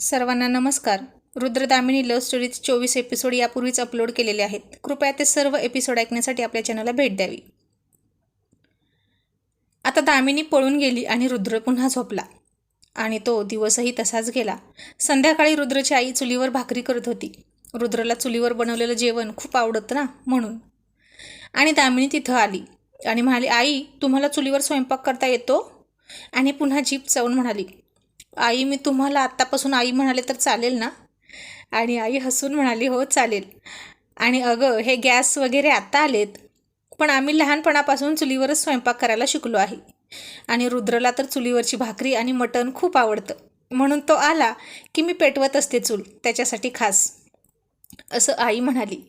सर्वांना नमस्कार. रुद्रदामिनी लव्ह स्टोरीचे चोवीस एपिसोड यापूर्वीच अपलोड केलेले आहेत. कृपया ते सर्व एपिसोड ऐकण्यासाठी आपल्या चॅनलला भेट द्यावी. आता दामिनी पळून गेली आणि रुद्र पुन्हा झोपला. आणि तो दिवसही तसाच गेला. संध्याकाळी रुद्रची आई चुलीवर भाकरी करत होती. रुद्रला चुलीवर बनवलेलं जेवण खूप आवडतं ना म्हणून. आणि दामिनी तिथं आली आणि म्हणाली आई तुम्हाला चुलीवर स्वयंपाक करता येतो? आणि पुन्हा जीप चावून म्हणाली आई मी तुम्हाला आत्तापासून आई म्हणाले तर चालेल ना? आणि आई हसून म्हणाली हो चालेल. आणि अगं हे गॅस वगैरे आत्ता आलेत पण आम्ही लहानपणापासून चुलीवरच स्वयंपाक करायला शिकलो आहे. आणि रुद्रला तर चुलीवरची भाकरी आणि मटण खूप आवडतं. म्हणून तो आला की मी पेटवत असते चूल त्याच्यासाठी खास. असं आई म्हणाली.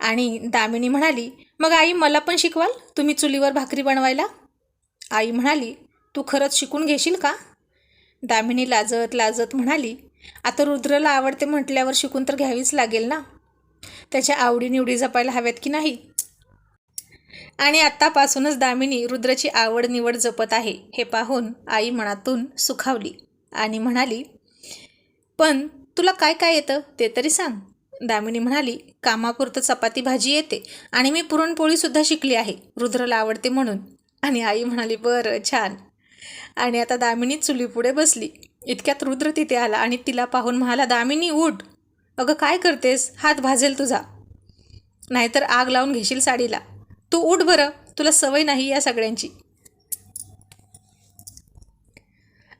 आणि दामिनी म्हणाली मग आई मला पण शिकवाल तुम्ही चुलीवर भाकरी बनवायला? आई म्हणाली तू खरंच शिकून घेशील का? दामिनी लाजत लाजत म्हणाली आता रुद्रला आवडते म्हटल्यावर शिकून तर घ्यावीच लागेल ना? त्याच्या आवडीनिवडी जपायला हव्यात की नाही? आणि आत्तापासूनच दामिनी रुद्राची आवड निवड जपत आहे हे पाहून आई मनातून सुखावली आणि म्हणाली पण तुला काय काय येतं ते तरी सांग. दामिनी म्हणाली कामापुरतं चपाती भाजी येते आणि मी पुरणपोळीसुद्धा शिकली आहे रुद्रला आवडते म्हणून. आणि आई म्हणाली बरं छान. आणि आता दामिनी चुलीपुढे बसली. इतक्यात रुद्र तिथे आला आणि तिला पाहून म्हणाला दामिनी उठ. अगं काय करतेस? हात भाजेल तुझा. नाहीतर आग लावून घेशील साडीला. तू उठ बरं. तुला सवय नाही या सगळ्यांची.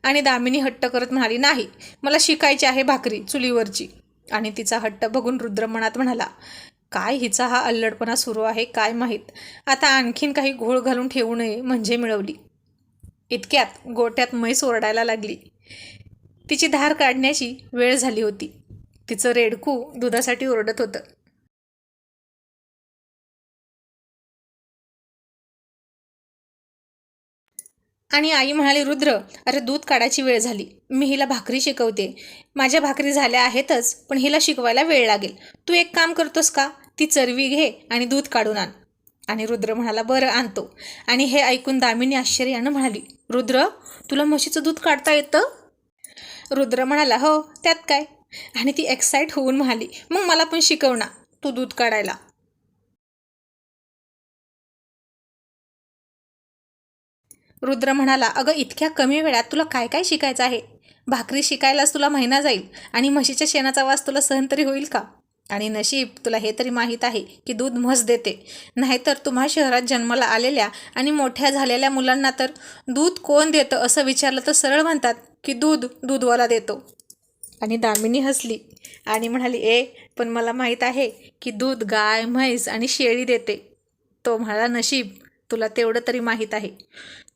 आणि दामिनी हट्ट करत म्हणाली नाही. मला शिकायची आहे भाकरी चुलीवरची. आणि तिचा हट्ट बघून रुद्र मनात म्हणाला काय हिचा हा अल्लडपणा सुरू आहे काय माहीत. आता आणखीन काही घोळ घालून ठेवू नये म्हणजे मिळवली. इतक्यात गोट्यात म्हैस ओरडायला लागली. तिची धार काढण्याची वेळ झाली होती. तिचं रेडकू दुधासाठी ओरडत होतं. आणि आई म्हणाली रुद्र अरे दूध काढायची वेळ झाली. मी हिला भाकरी शिकवते. माझ्या भाकरी झाल्या आहेतच पण हिला शिकवायला वेळ लागेल. तू एक काम करतोस का? ती चरवी घे आणि दूध काढून आण. आणि रुद्र म्हणाला बरं आणतो. आणि हे ऐकून दामिनी आश्चर्यानं म्हणाली रुद्र तुला म्हशीचं दूध काढता येतं? रुद्र म्हणाला हो त्यात काय? आणि ती एक्साईट होऊन म्हणाली मग मला पण शिकव ना तू दूध काढायला. रुद्र म्हणाला अगं इतक्या कमी वेळात तुला काय काय शिकायचं आहे? भाकरी शिकायलाच तुला महिना जाईल आणि म्हशीच्या शेणाचा वास तुला सहन तरी होईल का? आणि नशीब तुला हे तरी माहीत आहे की दूध म्हस देते. नाहीतर तुम्हा शहरात जन्माला आलेल्या आणि मोठ्या झालेल्या मुलांना तर दूध कोण देतं असं विचारलं तर सरळ म्हणतात की दूध दूधवाला देतो. आणि दामिनी हसली आणि म्हणाली ए पण मला माहीत आहे की दूध गाय म्हैस आणि शेळी देते. तो म्हणाला नशीब तुला तेवढं तरी माहीत आहे.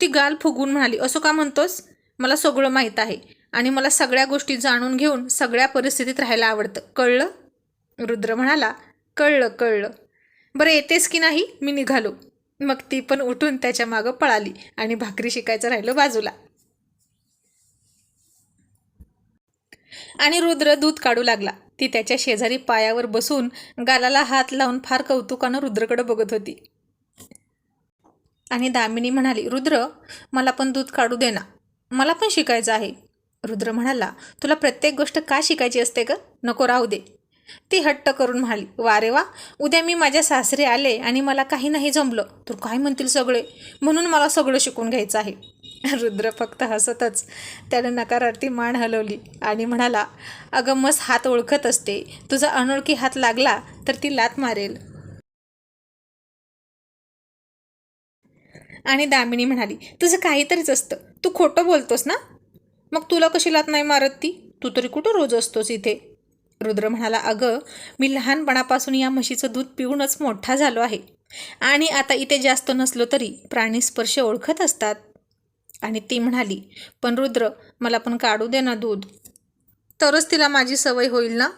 ती गाल फुगून म्हणाली असं का म्हणतोस? मला सगळं माहीत आहे आणि मला सगळ्या गोष्टी जाणून घेऊन सगळ्या परिस्थितीत राहायला आवडतं. कळलं? रुद्र म्हणाला कळलं कळलं. बरं येतेस की नाही? मी निघालो. मग ती पण उठून त्याच्या मागं पळाली आणि भाकरी शिकायचं राहिलं बाजूला. आणि रुद्र दूध काढू लागला. ती त्याच्या शेजारी पायावर बसून गालाला हात लावून फार कौतुकानं रुद्रकडे बघत होती. आणि दामिनी म्हणाली रुद्र मला पण दूध काढू दे ना. मला पण शिकायचं आहे. रुद्र म्हणाला तुला प्रत्येक गोष्ट का शिकायची असते ग? नको राहू दे. ती हट्ट करून म्हणाली वा रे वा उद्या मी माझ्या सासरे आले आणि मला काही नाही जमलं. तर काय म्हणतील सगळे? म्हणून मला सगळं शिकून घ्यायचं आहे. रुद्र फक्त हसतच त्याने नकारार्थी मान हलवली आणि म्हणाला अगं मस हात ओळखत असते. तुझा अनोळखी हात लागला तर ती लात मारेल. आणि दामिनी म्हणाली तुझं काहीतरीच असतं. तू खोटं बोलतोस ना? मग तुला कशी लात नाही मारत ती? तू तरी कुठं रोज असतोस इथे? रुद्र म्हणाला अगं मी लहानपणापासून या म्हशीचं दूध पिऊनच मोठा झालो आहे. आणि आता इथे जास्त नसलो तरी प्राणी स्पर्श ओळखत असतात. आणि ती म्हणाली पण रुद्र मला पण काढू दे ना दूध. तरच तिला माझी सवय होईल ना?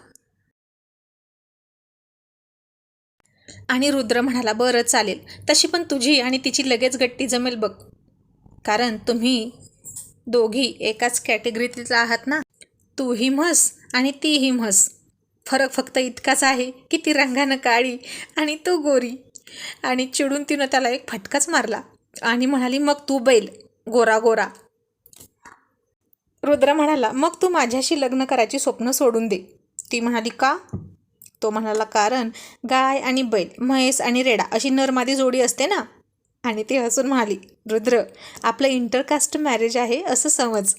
आणि रुद्र म्हणाला बरं चालेल. तशी पण तुझी आणि तिची लगेच गट्टी जमेल बघ. कारण तुम्ही दोघी एकाच कॅटेगरीतील आहात ना? तूही म्हस आणि तीही म्हस. फरक फक्त इतकाच आहे की ती रंगानं काळी आणि तो गोरी. आणि चिडून तिनं त्याला एक फटकाच मारला आणि म्हणाली मग तू बैल गोरा गोरा. रुद्र म्हणाला मग तू माझ्याशी लग्न करायची स्वप्न सोडून दे. ती म्हणाली का? तो म्हणाला कारण गाय आणि बैल म्हैस आणि रेडा अशी नरमादी जोडी असते ना? आणि ती हसून म्हणाली रुद्र आपलं इंटरकास्ट मॅरेज आहे असं समज.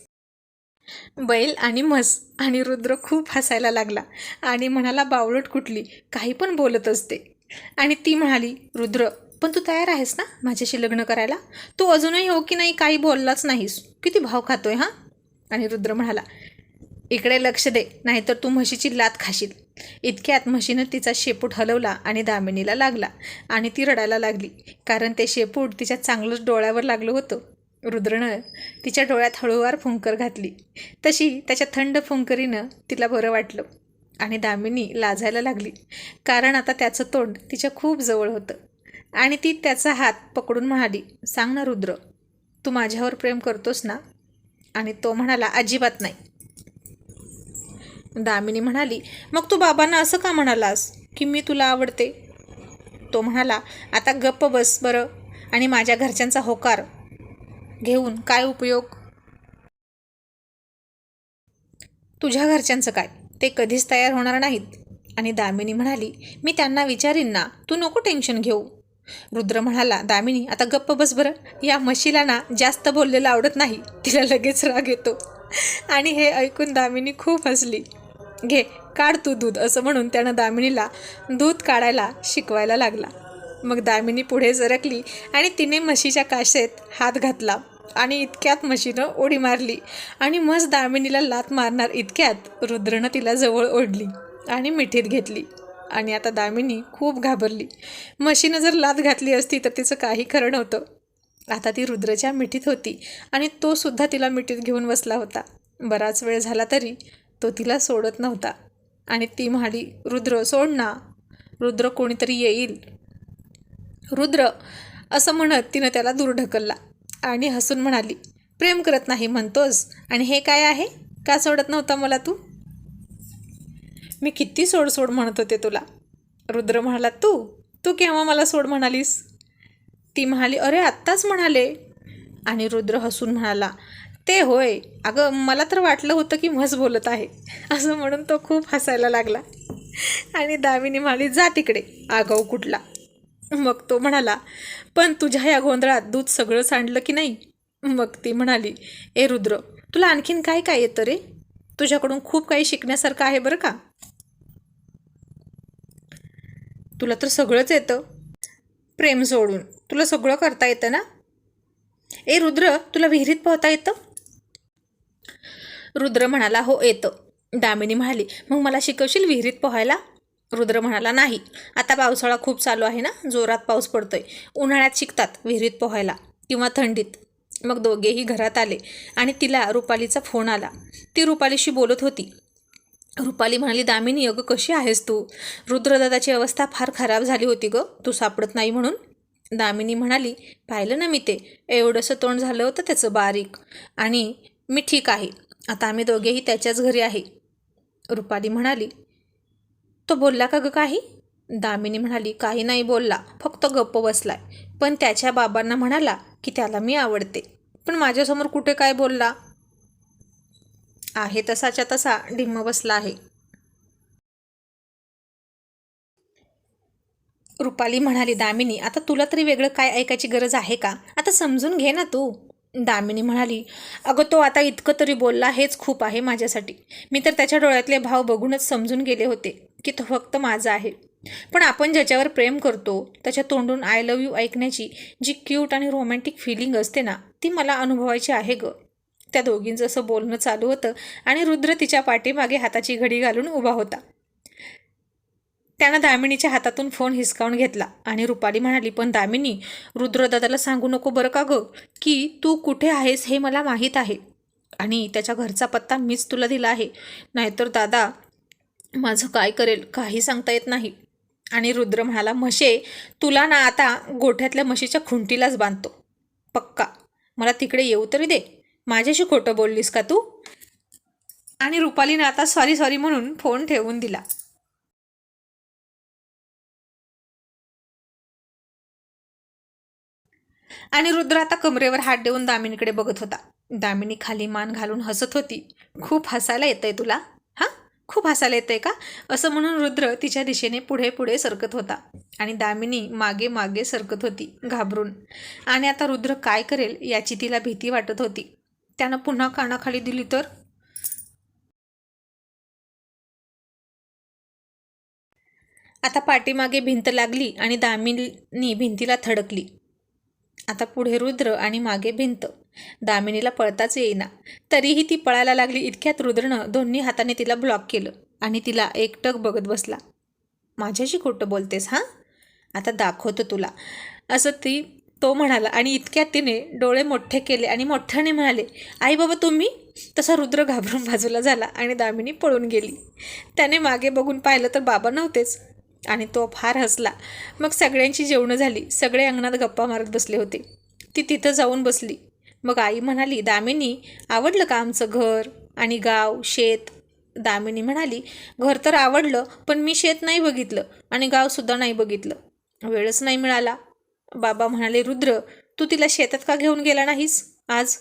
बैल आणि म्हस आणि रुद्र खूप हसायला लागला आणि म्हणाला बावळट कुठली? काही पण बोलत असते. आणि ती म्हणाली रुद्र पण तू तयार आहेस ना माझ्याशी लग्न करायला? तू अजूनही हो की नाही काही बोललाच नाहीस. किती भाव खातोय हां? आणि रुद्र म्हणाला इकडे लक्ष दे नाहीतर तू म्हशीची लात खाशील. इतक्यात म्हशीनं तिचा शेपूट हलवला आणि दामिनीला लागला आणि ती रडायला लागली कारण ते शेपूट तिच्या चांगलंच डोळ्यावर लागलं होतं. रुद्रनं तिच्या डोळ्यात हळूवार फुंकर घातली. तशी त्याच्या थंड फुंकरीनं तिला बरं वाटलं आणि दामिनी लाजायला लागली. कारण आता त्याचं तोंड तिच्या खूप जवळ होतं आणि ती त्याचा हात पकडून म्हणाली सांग ना रुद्र तू माझ्यावर प्रेम करतोस ना? आणि तो म्हणाला अजिबात नाही. दामिनी म्हणाली मग तू बाबांना असं का म्हणालास की मी तुला आवडते? तो म्हणाला आता गप्प बस बरं आणि माझ्या घरच्यांचा होकार घेऊन काय उपयोग? तुझ्या घरच्यांचं काय? ते कधीच तयार होणार नाहीत. आणि दामिनी म्हणाली मी त्यांना विचारीन ना. तू नको टेन्शन घेऊ. रुद्र म्हणाला दामिनी आता गप्प बस बरं. या म्हशीला ना जास्त बोललेलं आवडत नाही. तिला लगेच राग येतो. आणि हे ऐकून दामिनी खूप हसली. घे काढ तू दूध असं म्हणून त्यानं दामिनीला दूध काढायला शिकवायला लागला. मग दामिनी पुढे सरकली आणि तिने म्हशीच्या काशेत हात घातला आणि इतक्यात म्हशीनं उडी मारली. आणि मस्त दामिनीला लात मारणार इतक्यात रुद्रनं तिला जवळ ओढली आणि मिठीत घेतली. आणि आता दामिनी खूप घाबरली. म्हशीनं जर लात घातली असती तर तिचं काही खरं नव्हतं. आता ती रुद्रच्या मिठीत होती आणि तो सुद्धा तिला मिठीत घेऊन बसला होता. बराच वेळ झाला तरी तो तिला सोडत नव्हता. आणि ती म्हणाली रुद्र सोड ना. रुद्र कोणीतरी येईल. रुद्र असं म्हणत तिनं त्याला दूर ढकलला. आणि हसून म्हणाली प्रेम करत नाही म्हणतोस. आणि हे काय आहे? का सोडत नव्हता मला तू? मी किती सोड सोड म्हणत होते तुला. रुद्र म्हणाला तू? तू केव्हा मला सोड म्हणालीस? ती म्हणाली अरे आत्ताच म्हणाले. आणि रुद्र हसून म्हणाला ते होय. अगं मला तर वाटलं होतं की म्हस बोलत आहे. असं म्हणून तो खूप हसायला लागला. आणि दामिनी म्हणाली जा तिकडे. आगाऊ कुठला. मग तो म्हणाला पण तुझ्या या गोंधळात दूध सगळं सांडलं की नाही? मग ती म्हणाली ए रुद्र तुला आणखीन काय काय येतं रे? तुझ्याकडून खूप काही शिकण्यासारखं आहे बरं का? तुला तर सगळंच येतं. प्रेम सोडून तुला सगळं करता येतं ना? ए रुद्र तुला विहिरीत पोहता येतं? रुद्र म्हणाला हो येतं. दामिनी म्हणाली मग मला शिकवशील विहिरीत पोहायला? रुद्र म्हणाला नाही आता पावसाळा खूप चालू आहे ना? जोरात पाऊस पडतोय. उन्हाळ्यात शिकतात विहिरीत पोहायला किंवा थंडीत. मग दोघेही घरात आले आणि तिला रुपालीचा फोन आला. ती रुपालीशी बोलत होती. रुपाली म्हणाली दामिनी अगं कशी आहेस तू? रुद्रदादाची अवस्था फार खराब झाली होती गं. तू सापडत नाही म्हणून. दामिनी म्हणाली पाहिलं ना मी ते. एवढंसं तोंड झालं होतं त्याचं बारीक. आणि मी ठीक आहे. आता आम्ही दोघेही त्याच्याच घरी आहे. रुपाली म्हणाली तो बोलला का ग काही? दामिनी म्हणाली काही नाही बोलला फक्त गप्प बसलाय. पण त्याच्या बाबांना म्हणाला की त्याला मी आवडते पण माझ्यासमोर कुठे काय बोलला? आहे तसाच्या तसा ढिम्म बसला आहे. रुपाली म्हणाली दामिनी आता तुला तरी वेगळं काय ऐकायची गरज आहे का? आता समजून घे ना तू. दामिनी म्हणाली अगं तो आता इतकं तरी बोलला हेच खूप आहे माझ्यासाठी. मी तर त्याच्या डोळ्यातले भाव बघूनच समजून गेले होते. की तो फक्त माझा आहे. पण आपण ज्याच्यावर प्रेम करतो त्याच्या तोंडून आय लव्ह यू ऐकण्याची जी क्यूट आणि रोमॅन्टिक फिलिंग असते ना ती मला अनुभवायची आहे ग. त्या दोघींचं असं बोलणं चालू होतं आणि रुद्र तिच्या पाठीमागे हाताची घडी घालून उभा होता. त्यानं दामिनीच्या हातातून फोन हिसकावून घेतला आणि रुपाली म्हणाली पण दामिनी रुद्रदादाला सांगू नको बरं का गं की तू कुठे आहेस हे मला माहीत आहे. आणि त्याच्या घरचा पत्ता मीच तुला दिला आहे. नाहीतर दादा माझं काय करेल काही सांगता येत नाही. आणि रुद्र म्हणाला म्हशे तुला ना आता गोठ्यातल्या म्हशीच्या खुंटीलाच बांधतो. पक्का. मला तिकडे येऊ तरी दे. माझ्याशी खोटं बोललीस का तू? आणि रुपालीने आता सॉरी सॉरी म्हणून फोन ठेवून दिला. आणि रुद्र आता कमरेवर हात देऊन दामिनीकडे बघत होता. दामिनी खाली मान घालून हसत होती. खूप हसायला येतंय तुला हां? खूप हसायला येतंय का? असं म्हणून रुद्र तिच्या दिशेने पुढे पुढे सरकत होता. आणि दामिनी मागे मागे सरकत होती घाबरून. आणि आता रुद्र काय करेल याची तिला भीती वाटत होती. त्यानं पुन्हा कानाखाली दिली तर? आता पाठीमागे भिंत लागली आणि दामिनी भिंतीला थडकली. आता पुढे रुद्र आणि मागे भिंत. दामिनीला पळताच येईना. तरीही ती पळायला लागली इतक्यात रुद्रनं दोन्ही हाताने तिला ब्लॉक केलं आणि तिला एकटक बघत बसला. माझ्याशी खोटं बोलतेस हां? आता दाखवतो तुला. असं ती तो म्हणाला आणि इतक्यात तिने डोळे मोठे केले आणि मोठ्याने म्हणाले आई बाबा तुम्ही? तसा रुद्र घाबरून बाजूला झाला आणि दामिनी पळून गेली. त्याने मागे बघून पाहिलं तर बाबा नव्हतेच आणि तो फार हसला. मग सगळ्यांची जेवणं झाली. सगळे अंगणात गप्पा मारत बसले होते. ती तिथं जाऊन बसली. मग आई म्हणाली दामिनी आवडलं का आमचं घर आणि गाव शेत? दामिनी म्हणाली घर तर आवडलं पण मी शेत नाही बघितलं आणि गावसुद्धा नाही बघितलं. वेळच नाही मिळाला. बाबा म्हणाले रुद्र तू तिला शेतात का घेऊन गेला नाहीस आज?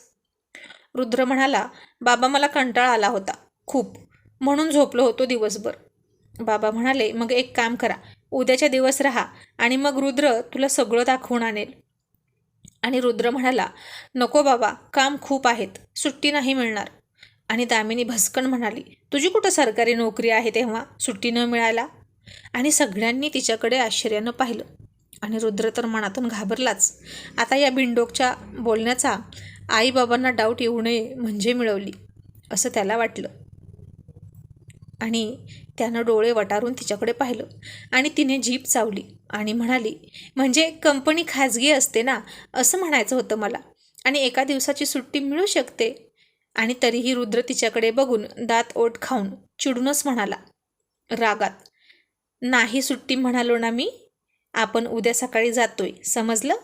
रुद्र म्हणाला बाबा मला कंटाळा आला होता खूप. म्हणून झोपलो होतो दिवसभर. बाबा म्हणाले मग एक काम करा उद्याच्या दिवस राहा आणि मग रुद्र तुला सगळं दाखवून आणेल. आणि रुद्र म्हणाला नको बाबा काम खूप आहेत सुट्टी नाही मिळणार. आणि दामिनी भस्कन म्हणाली तुझी कुठं सरकारी नोकरी आहे तेव्हा सुट्टी न मिळायला? आणि सगळ्यांनी तिच्याकडे आश्चर्यानं पाहिलं. आणि रुद्र तर मनातून घाबरलाच. आता या बिंडोकच्या बोलण्याचा आईबाबांना डाऊट येऊ नये म्हणजे मिळवली असं त्याला वाटलं. आणि त्यानं डोळे वटारून तिच्याकडे पाहिलं आणि तिने जीप चावली आणि म्हणाली म्हणजे कंपनी खाजगी असते ना असं म्हणायचं होतं मला. आणि एका दिवसाची सुट्टी मिळू शकते आणि तरीही रुद्र तिच्याकडे बघून दात ओठ खाऊन चिडूनच म्हणाला रागात. नाही सुट्टी म्हणालो ना मी? आपण उद्या सकाळी जातोय समजलं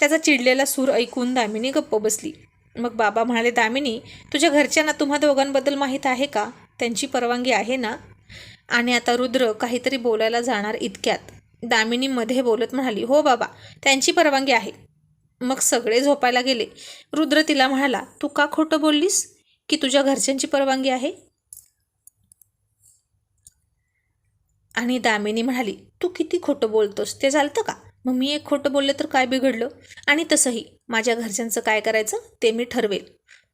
त्याचा चिडलेला सूर ऐकून दामिनी गप्प बसली. मग बाबा म्हणाले दामिनी तुझ्या घरच्यांना तुम्हा दोघांबद्दल माहीत आहे का? त्यांची परवानगी आहे ना? आणि आता रुद्र काहीतरी बोलायला जाणार इतक्यात. दामिनी मध्ये बोलत म्हणाली हो बाबा त्यांची परवानगी आहे. मग सगळे झोपायला गेले. रुद्र तिला म्हणाला तू का खोटं बोललीस? की तुझ्या घरच्यांची परवानगी आहे? आणि दामिनी म्हणाली तू किती खोटं बोलतोस ते चालतं का? मग मी एक खोटं बोलले तर काय बिघडलं? आणि तसंही माझ्या घरच्यांचं काय करायचं ते मी ठरवेल.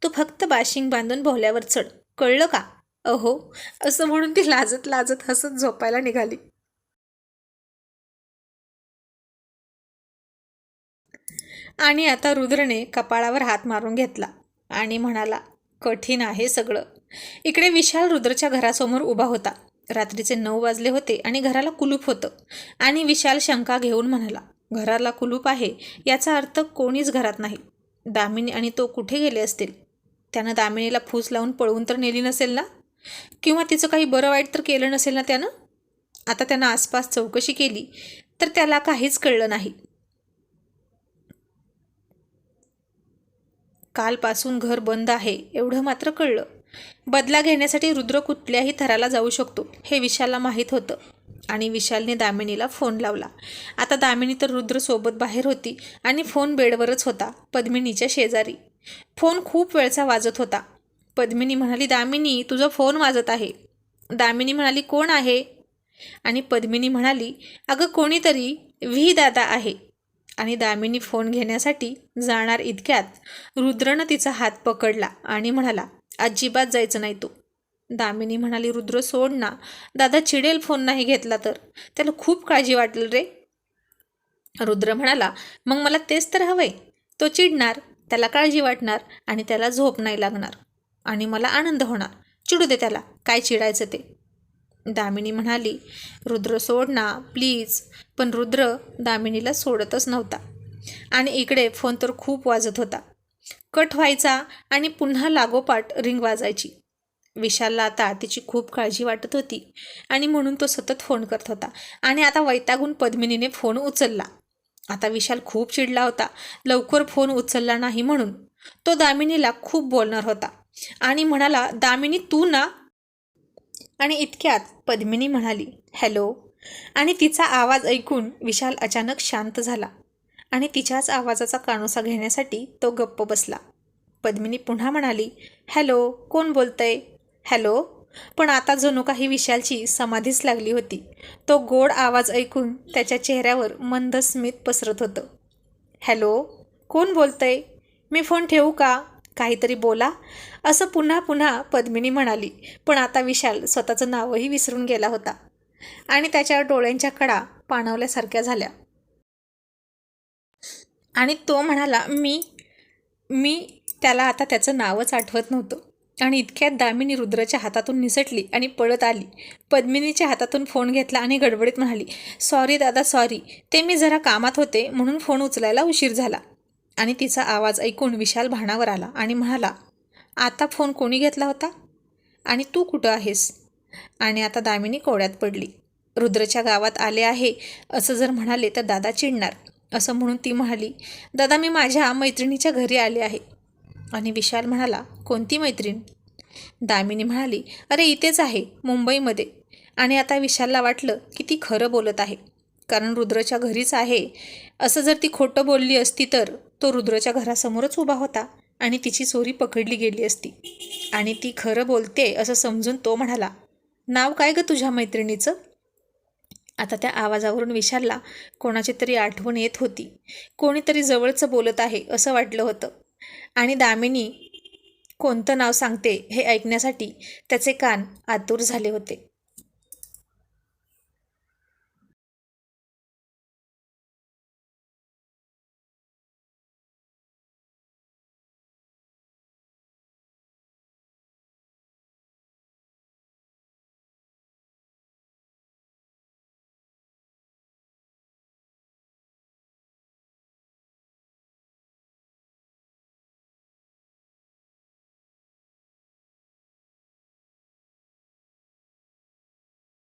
तू फक्त बाशिंग बांधून भोवल्यावर चढ. कळलं का? अहो असं म्हणून ती लाजत लाजत हसत झोपायला निघाली. आणि आता रुद्रने कपाळावर हात मारून घेतला आणि म्हणाला कठीण आहे सगळं. इकडे विशाल रुद्रच्या घरासमोर उभा होता. रात्रीचे नऊ वाजले होते आणि घराला कुलूप होतं. आणि विशाल शंका घेऊन म्हणाला घराला कुलूप आहे याचा अर्थ कोणीच घरात नाही. दामिनी आणि तो कुठे गेले असतील? त्यानं दामिनीला फूस लावून पळवून तर नेली नसेल ना? किंवा तिचं काही बरं वाईट तर केलं नसेल ना त्यानं? आता त्यानं आसपास चौकशी केली तर त्याला काहीच कळलं नाही. कालपासून घर बंद आहे एवढं मात्र कळलं. बदला घेण्यासाठी रुद्र कुठल्याही थराला जाऊ शकतो हे विशालला माहीत होतं. आणि विशालने दामिनीला फोन लावला. आता दामिनी तर रुद्र सोबत बाहेर होती आणि फोन बेडवरच होता पद्मिनीच्या शेजारी. फोन खूप वेळचा वाजत होता. पद्मिनी म्हणाली दामिनी तुझा फोन वाजत आहे. दामिनी म्हणाली कोण आहे? आणि पद्मिनी म्हणाली अगं कोणीतरी व्ही दादा आहे. आणि दामिनी फोन घेण्यासाठी जाणार इतक्यात रुद्रनं तिचा हात पकडला आणि म्हणाला अजिबात जायचं नाही तू. दामिनी म्हणाली रुद्र सोड ना. दादा चिडेल फोन नाही घेतला तर? त्याला खूप काळजी वाटेल रे. रुद्र म्हणाला मग मला तेच तर हवंय. तो चिडणार त्याला काळजी वाटणार आणि त्याला झोप नाही लागणार. आणि मला आनंद होणार. चिडू दे त्याला. काय चिडायचं ते? दामिनी म्हणाली रुद्र सोड ना प्लीज. पण रुद्र दामिनीला सोडतच नव्हता. आणि इकडे फोन तर खूप वाजत होता. कट व्हायचा आणि पुन्हा लागोपाठ रिंग वाजायची. विशालला आता तिची खूप काळजी वाटत होती आणि म्हणून तो सतत फोन करत होता. आणि आता वैतागून पद्मिनीने फोन उचलला. आता विशाल खूप चिडला होता. लवकर फोन उचलला नाही म्हणून. तो दामिनीला खूप बोलणार होता. आणि म्हणाला दामिनी तू ना. आणि इतक्यात पद्मिनी म्हणाली हॅलो. आणि तिचा आवाज ऐकून विशाल अचानक शांत झाला आणि तिच्याच आवाजाचा कानोसा घेण्यासाठी तो गप्प बसला. पद्मिनी पुन्हा म्हणाली हॅलो कोण बोलतंय? हॅलो. पण आता जणू काही विशालची समाधीच लागली होती तो गोड आवाज ऐकून त्याच्या चेहऱ्यावर मंद स्मित पसरत होतं. हॅलो कोण बोलतंय? मी फोन ठेवू का? काहीतरी बोला. असं पुन्हा पुन्हा पद्मिनी म्हणाली. पण आता विशाल स्वतःचं नावही विसरून गेला होता. आणि त्याच्या डोळ्यांच्या कडा पाणवल्यासारख्या झाल्या. आणि तो म्हणाला मी मी त्याला आता त्याचं नावच आठवत नव्हतं. आणि इतक्यात दामिनी रुद्रच्या हातातून निसटली आणि पळत आली. पद्मिनीच्या हातातून फोन घेतला आणि गडबडीत म्हणाली सॉरी दादा सॉरी. ते मी जरा कामात होते म्हणून फोन उचलायला उशीर झाला. आणि तिचा आवाज ऐकून विशाल भाणावर आला आणि म्हणाला आता फोन कोणी घेतला होता? आणि तू कुठं आहेस? आणि आता दामिनी कोड्यात पडली. रुद्रच्या गावात आले आहे असं जर म्हणाले तर दादा चिडणार असं म्हणून ती म्हणाली. दादा मी माझ्या मैत्रिणीच्या घरी आले आहे. आणि विशाल म्हणाला कोणती मैत्रीण? दामिनी म्हणाली अरे इथेच आहे मुंबईमध्ये. आणि आता विशालला वाटलं की ती खरं बोलत आहे. कारण रुद्रच्या घरीच आहे. असं जर ती खोटं बोलली असती तर तो रुद्रच्या घरासमोरच उभा होता आणि तिची चोरी पकडली गेली असती. आणि ती खरं बोलते असं समजून तो म्हणाला नाव काय गं तुझ्या मैत्रिणीचं? आता त्या आवाजावरून विशालला कोणाची तरी आठवण येत होती. कोणीतरी जवळचं बोलत आहे असं वाटलं होतं. आणि दामिनी कोणतं नाव सांगते हे ऐकण्यासाठी त्याचे कान आतुर झाले होते.